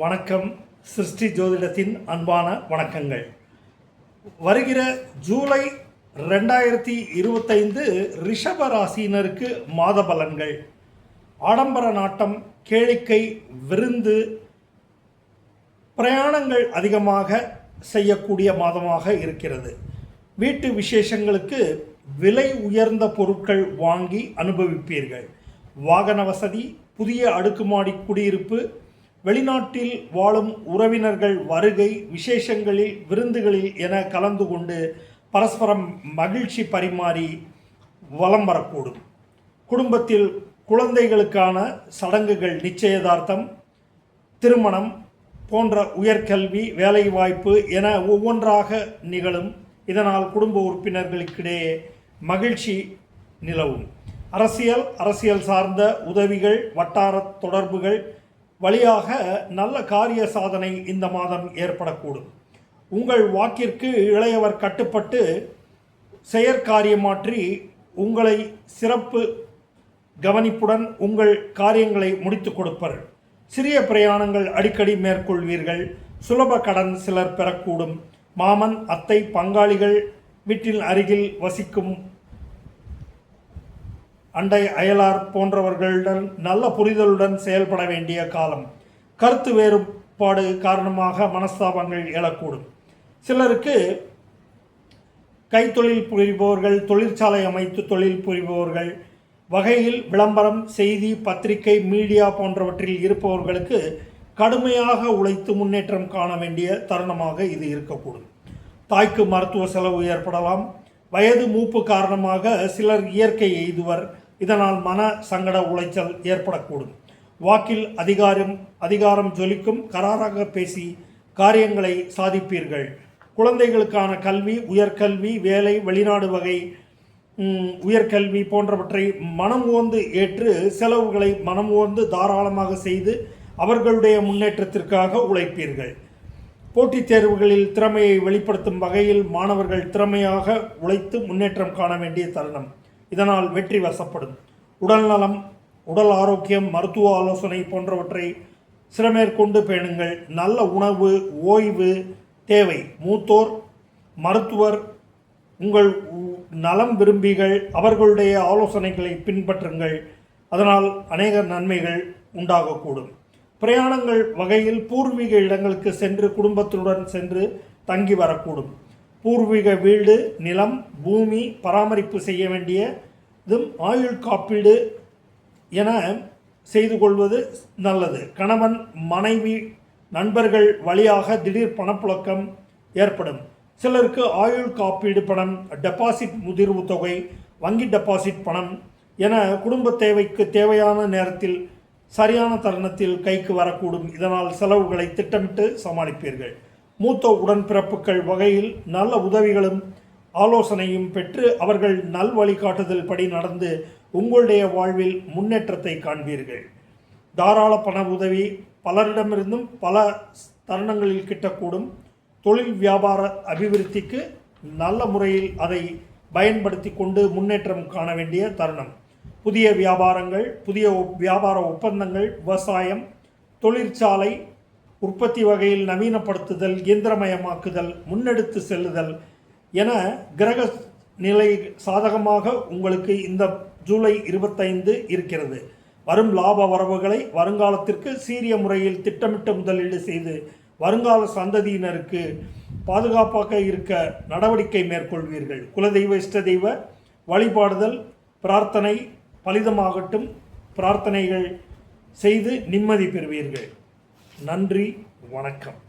வணக்கம். சிருஷ்டி ஜோதிடத்தின் அன்பான வணக்கங்கள். வருகிற ஜூலை ரெண்டாயிரத்தி இருபத்தைந்து ரிஷப ராசியினருக்கு மாத பலன்கள். ஆடம்பர நாட்டம் கேளிக்கை விருந்து பிரயாணங்கள் அதிகமாக செய்யக்கூடிய மாதமாக இருக்கிறது. வீட்டு விசேஷங்களுக்கு விலை உயர்ந்த பொருட்கள் வாங்கி அனுபவிப்பீர்கள். வாகன வசதி புதிய அடுக்குமாடி குடியிருப்பு வெளிநாட்டில் வாழும் உறவினர்கள் வருகை விசேஷங்களில் விருந்துகளில் என கலந்து கொண்டு பரஸ்பரம் மகிழ்ச்சி பரிமாறி வலம் வரக்கூடும். குடும்பத்தில் குழந்தைகளுக்கான சடங்குகள் நிச்சயதார்த்தம் திருமணம் போன்ற உயர்கல்வி வேலைவாய்ப்பு என ஒவ்வொன்றாக நிகழும். இதனால் குடும்ப உறுப்பினர்களுக்கிடையே மகிழ்ச்சி நிலவும். அரசியல் அரசியல் சார்ந்த உதவிகள் வட்டார தொடர்புகள் வழியாக நல்ல காரிய சாதனை இந்த மாதம் ஏற்படக்கூடும். உங்கள் வாக்கிற்கு இளையவர் கட்டுப்பட்டு செயற்காரியமாற்றி உங்களை சிறப்பு கவனிப்புடன் உங்கள் காரியங்களை முடித்து கொடுப்பர். சிறிய பிரயாணங்கள் அடிக்கடி மேற்கொள்வீர்கள். சுலப கடன் சிலர் பெறக்கூடும். மாமன் அத்தை பங்காளிகள் வீட்டில் அருகில் வசிக்கும் அண்டை அயலார் போன்றவர்களுடன் நல்ல புரிதலுடன் செயல்பட வேண்டிய காலம். கருத்து வேறுபாடு காரணமாக மனஸ்தாபங்கள் எழக்கூடும். சிலருக்கு கைத்தொழில் புரிபவர்கள் தொழிற்சாலை அமைத்து தொழில் புரிபவர்கள் வகையில் விளம்பரம் செய்தி பத்திரிகை மீடியா போன்றவற்றில் இருப்பவர்களுக்கு கடுமையாக உழைத்து முன்னேற்றம் காண வேண்டிய தருணமாக இது இருக்கக்கூடும். தாய்க்கு மருத்துவ செலவு ஏற்படலாம். வயது மூப்பு காரணமாக சிலர் இயற்கை எய்துவர். இதனால் மன சங்கட உளைச்சல் ஏற்படக்கூடும். வாக்கில் அதிகாரம் அதிகாரம் ஜொலிக்கும் கராராக பேசி காரியங்களை சாதிப்பீர்கள். குழந்தைகளுக்கான கல்வி உயர்கல்வி வேலை வெளிநாடு வகை உயர்கல்வி போன்றவற்றை மனம் ஓந்து ஏற்று செலவுகளை மனம் ஓந்து தாராளமாக செய்து அவர்களுடைய முன்னேற்றத்திற்காக உழைப்பீர்கள். போட்டித் தேர்வுகளில் திறமையை வெளிப்படுத்தும் வகையில் மாணவர்கள் திறமையாக உழைத்து முன்னேற்றம் காண வேண்டிய தருணம். இதனால் வெற்றி வசப்படும். உடல் நலம் உடல் ஆரோக்கியம் மருத்துவ ஆலோசனை போன்றவற்றை சிறமேற்கொண்டு பேணுங்கள். நல்ல உணவு ஓய்வு தேவை. மூத்தோர் மருத்துவர் உங்கள் நலம் விரும்பிகள் அவர்களுடைய ஆலோசனைகளை பின்பற்றுங்கள். அதனால் அநேக நன்மைகள் உண்டாகக்கூடும். பிரயாணங்கள் வகையில் பூர்வீக இடங்களுக்கு சென்று குடும்பத்துடன் சென்று தங்கி வரக்கூடும். பூர்வீக வீடு நிலம் பூமி பராமரிப்பு செய்ய வேண்டியதும் ஆயுள் காப்பீடு என செய்து கொள்வது நல்லது. கணவன் மனைவி நண்பர்கள் வழியாக திடீர் பணப்புழக்கம் ஏற்படும். சிலருக்கு ஆயுள் காப்பீடு பணம் டெபாசிட் முதிர்வு தொகை வங்கி டெபாசிட் பணம் என குடும்ப தேவைக்கு தேவையான நேரத்தில் சரியான தருணத்தில் கைக்கு வரக்கூடும். இதனால் செலவுகளை திட்டமிட்டு சமாளிப்பீர்கள். மூத்த உடன்பிறப்புகள் வகையில் நல்ல உதவிகளும் ஆலோசனையும் பெற்று அவர்கள் நல் வழிகாட்டுதல் படி நடந்து உங்களுடைய வாழ்வில் முன்னேற்றத்தை காண்பீர்கள். தாராள பண உதவி பலரிடமிருந்தும் பல தருணங்களில் கிட்டக்கூடும். தொழில் வியாபார அபிவிருத்திக்கு நல்ல முறையில் அதை பயன்படுத்தி கொண்டு முன்னேற்றம் காண வேண்டிய தருணம். புதிய வியாபாரங்கள் புதிய வியாபார ஒப்பந்தங்கள் விவசாயம் தொழிற்சாலை உற்பத்தி வகையில் நவீனப்படுத்துதல் இயந்திரமயமாக்குதல் முன்னெடுத்து செல்லுதல் என கிரக நிலை சாதகமாக உங்களுக்கு இந்த ஜூலை இருபத்தைந்து இருக்கிறது. வரும் லாப வரவுகளை வருங்காலத்திற்கு சீரிய முறையில் திட்டமிட்ட முதலீடு செய்து வருங்கால சந்ததியினருக்கு பாதுகாப்பாக இருக்க நடவடிக்கை மேற்கொள்வீர்கள். குலதெய்வ இஷ்ட தெய்வ வழிபாடுதல் பிரார்த்தனை பலிதமாகட்டும் பிரார்த்தனைகள் செய்து நிம்மதி பெறுவீர்கள். நன்றி வணக்கம்.